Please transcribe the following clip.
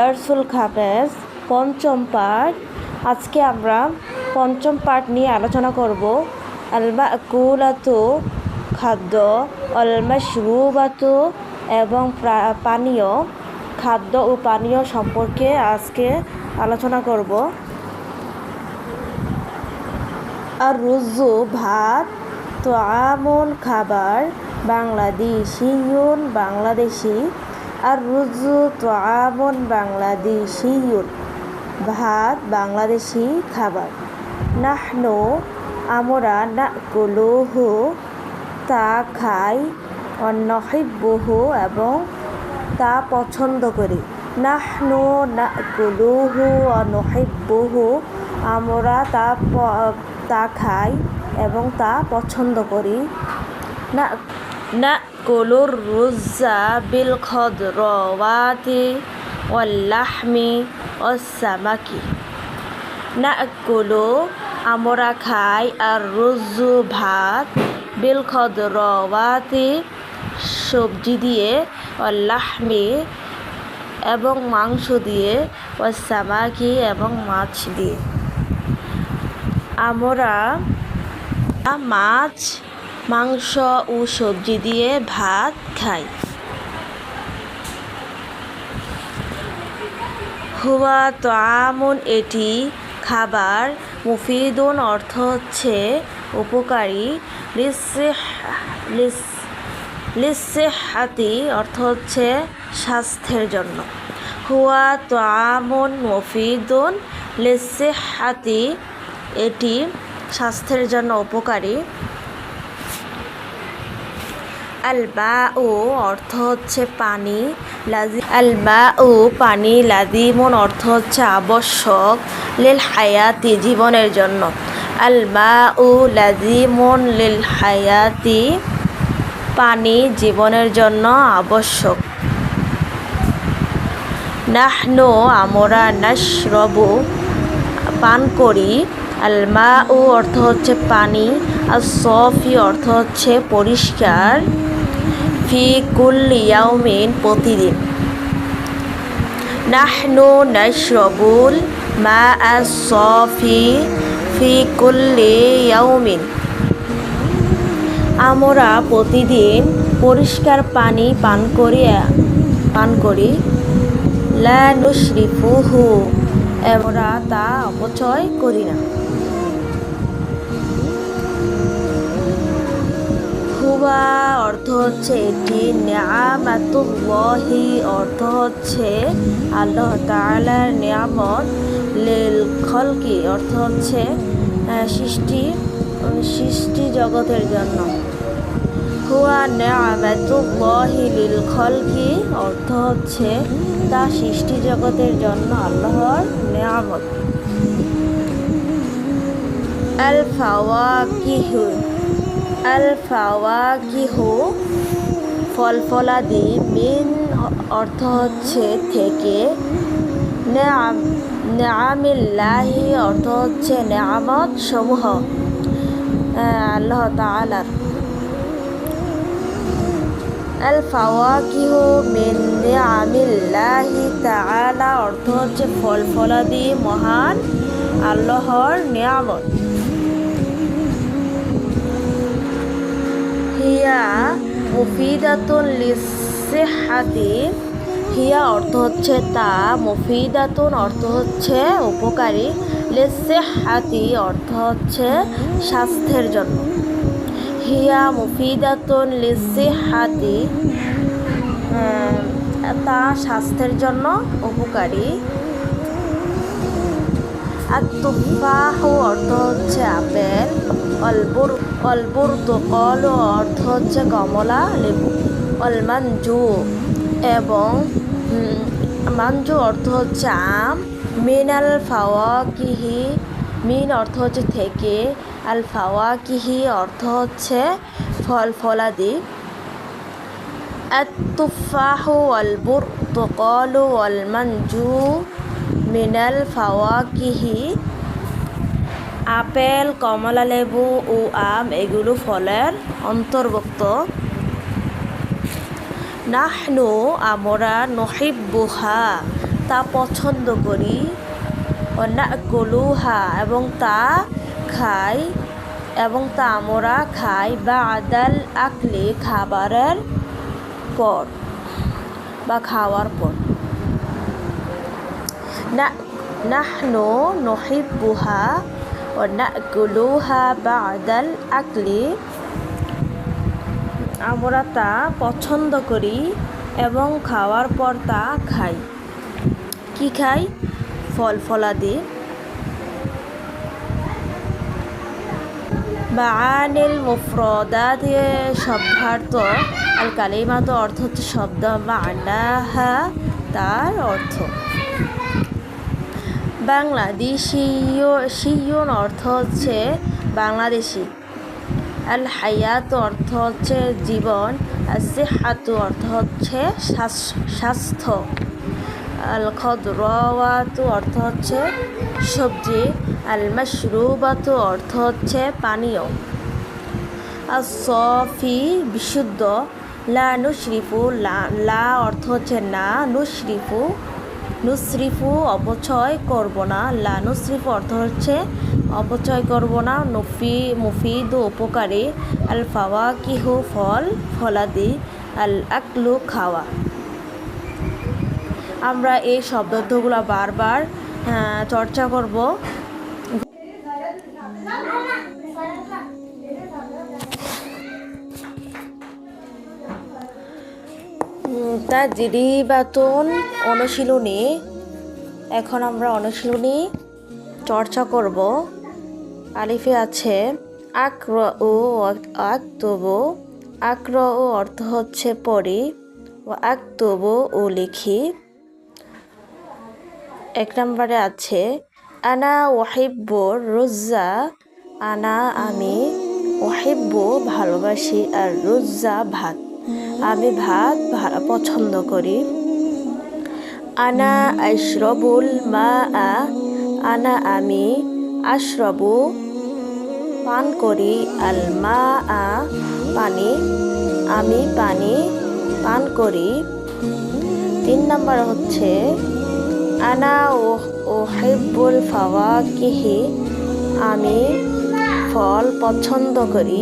আদারসুল খাবেজ পঞ্চম পাঠ আজকে আমরা পঞ্চম পাঠ নিয়ে আলোচনা করব। আলমা কুলাতো খাদ্য অলমা শ্রুবাতো এবং পানীয় খাদ্য ও পানীয় সম্পর্কে আজকে আলোচনা করব। আর রুজু ভাত তো আমন খাবার, বাংলাদেশিয়ুন, বাংলাদেশি আর রুজু তো আমন বাংলাদেশিয়ুন। ভাত বাংলাদেশি খাবার। নাহনু আমরা নাকুলুহু, তা খাই, অন্নহিব্বুহু এবং তা পছন্দ করি। নাহনু নাকুলুহু অনহিব্বুহু আমরা তা তা খাই এবং তা পছন্দ করি। না রুজ্জা বিল খদরওয়াতি ওয়াল্লাহমি ওয়াসামাকি নাকুলু আমরা খাই আর রুজু ভাত বিল খদরওয়াতি সবজি দিয়ে লাহমি এবং মাংস দিয়ে ও সামাকি এবং মাছ দিয়ে। আমরা মাছ মাংস ও সবজি দিয়ে ভাত খাই। হুয়া তো আমন এটি খাবার মুফিদুন অর্থ হচ্ছে উপকারী। লিসেহাতি অর্থ হচ্ছে স্বাস্থ্যের জন্য। হুয়া তো আমন মুফিদুন লিসেহাতি এটি স্বাস্থ্যের জন্য উপকারী। আলবা ও অর্থ হচ্ছে পানি, লাজি আলবা ও পানি লাজিমন অর্থ হচ্ছে আবশ্যক, লিল হায়াতি জীবনের জন্য। আলবা ও লাজিমন লিল হায়াতি পানি জীবনের জন্য আবশ্যক। নাহনু আমরা নাশরবু পান করি আলমা ও অর্থ হচ্ছে পানি, আর সফি অর্থ হচ্ছে পরিষ্কার, ফি কুল্লি প্রতিদিন। নাহনু নাশরবুল মা আস সফি ফি কুল্লি আমরা প্রতিদিন পরিষ্কার পানি পান করি পান করি। লা নুশরিফুহু। আমরা তা অপচয় করি না। হুয়া অর্থ হচ্ছে এটি অর্থ হচ্ছে আল্লাহ তাআলার নিয়ামত লিল খলকি, অর্থ হচ্ছে সৃষ্টি সৃষ্টি জগতের জন্য। হুয়া নিয়ামাতুল্লাহি লিল খলকি, অর্থ হচ্ছে তা সৃষ্টি জগতের জন্য আল্লাহর নিয়ামত। আল ফাওয়াকিহু আল ফাওয়াকিহু ফল ফলাদি মিন অর্থ হচ্ছে থেকে। নেয়ামিল্লাহি অর্থ হচ্ছে নেয়ামত সমূহ আল্লাহ তাআলার আল ফাওয়াকিহু মিন নিআমিল্লাহি তাআলা অর্থ হচ্ছে ফল ফলাদি মহান আল্লাহর নিয়ামত। হিয়া মুফিদাতুন লিসিহাতি। হিয়া অর্থ হচ্ছে তা, মুফিদাতুন অর্থ হচ্ছে উপকারী। লিসিহাতি অর্থ হচ্ছে স্বাস্থ্যের জন্য। হিয়া মুফিদাতুন লিসিহাতি তা স্বাস্থ্যের জন্য উপকারী। আর তুফাহ অর্থ হচ্ছে আপেল অলবুর অলবুর তোকল অর্থ হচ্ছে কমলা, লেবু অলমানজু এবং মানজু অর্থ হচ্ছে আম মিনাল ফাওয়াকিহি মিন অর্থ হচ্ছে থেকে আল ফাওয়াকিহি অর্থ হচ্ছে ফল ফলাদি التفاح والبرتقال والمنجو من الفواكه আপেল কমলা লেবু ও আম এগুলো ফলের অন্তর্ভুক্ত নাহনু আমরা নহিব্বুহা তা পছন্দ করি নাকুলুহা এবং তা খাই, এবং তা আমরা খাই বা আদাল আকলি খাবারের পর, বা খাওয়ার পর। না, নাহনু নহিব্বুহা ও না নাকুলুহা বা আদাল আকলি। আমরা তা পছন্দ করি এবং খাওয়ার পর তা খাই। কি খাই? ফল ফলাদি বা আনিল মুফরদাত শব্দার্থ। আল কালিমাত অর্থ হচ্ছে শব্দ বা আন্নাহা তার অর্থ। বাংলাদেশীয় অর্থ হচ্ছে বাংলাদেশি। আল হায়াত অর্থ হচ্ছে জীবন। আর সেহাতু অর্থ হচ্ছে স্বাস্থ্য। আল খদরাওয়াতু অর্থ হচ্ছে সবজি আল মাশরুবাতু অর্থ হচ্ছে পানীয়। আর সফি বিশুদ্ধ লা নুশরিফু লা লা অর্থ হচ্ছে না, নুশরিফু। নুসরিফু অপচয় করব না লা নুসরিফু অর্থ হচ্ছে অপচয় করব না, নফি, মুফিদ উপকারী। আল ফাওয়া কিহু ফল, ফলাদি আল আকলু খাওয়া। আমরা এই শব্দার্থগুলো বারবার চর্চা করব। তা জিরিবাতন অনুশীলনী, এখন আমরা অনুশীলনী চর্চা করব। আলিফে আছে আক্র ও আক আক্তব আক্র ও অর্থ হচ্ছে পড়ি, ও আক্তব ও লিখি। এক নম্বরে আছে, আনা ওয়াহিব্ব রোজা আনা আমি ওয়াহিব্ব ভালোবাসি আর রোজা ভাত, আমি ভাত পছন্দ করি। আনা আশরবুল মা আ আনা আমি আশরবু পান করি, আল মা আ পানি, আমি পানি পান করি। তিন নম্বর হচ্ছে আনা ওহেবুল ফাওয়াকিহি আমি ফল পছন্দ করি।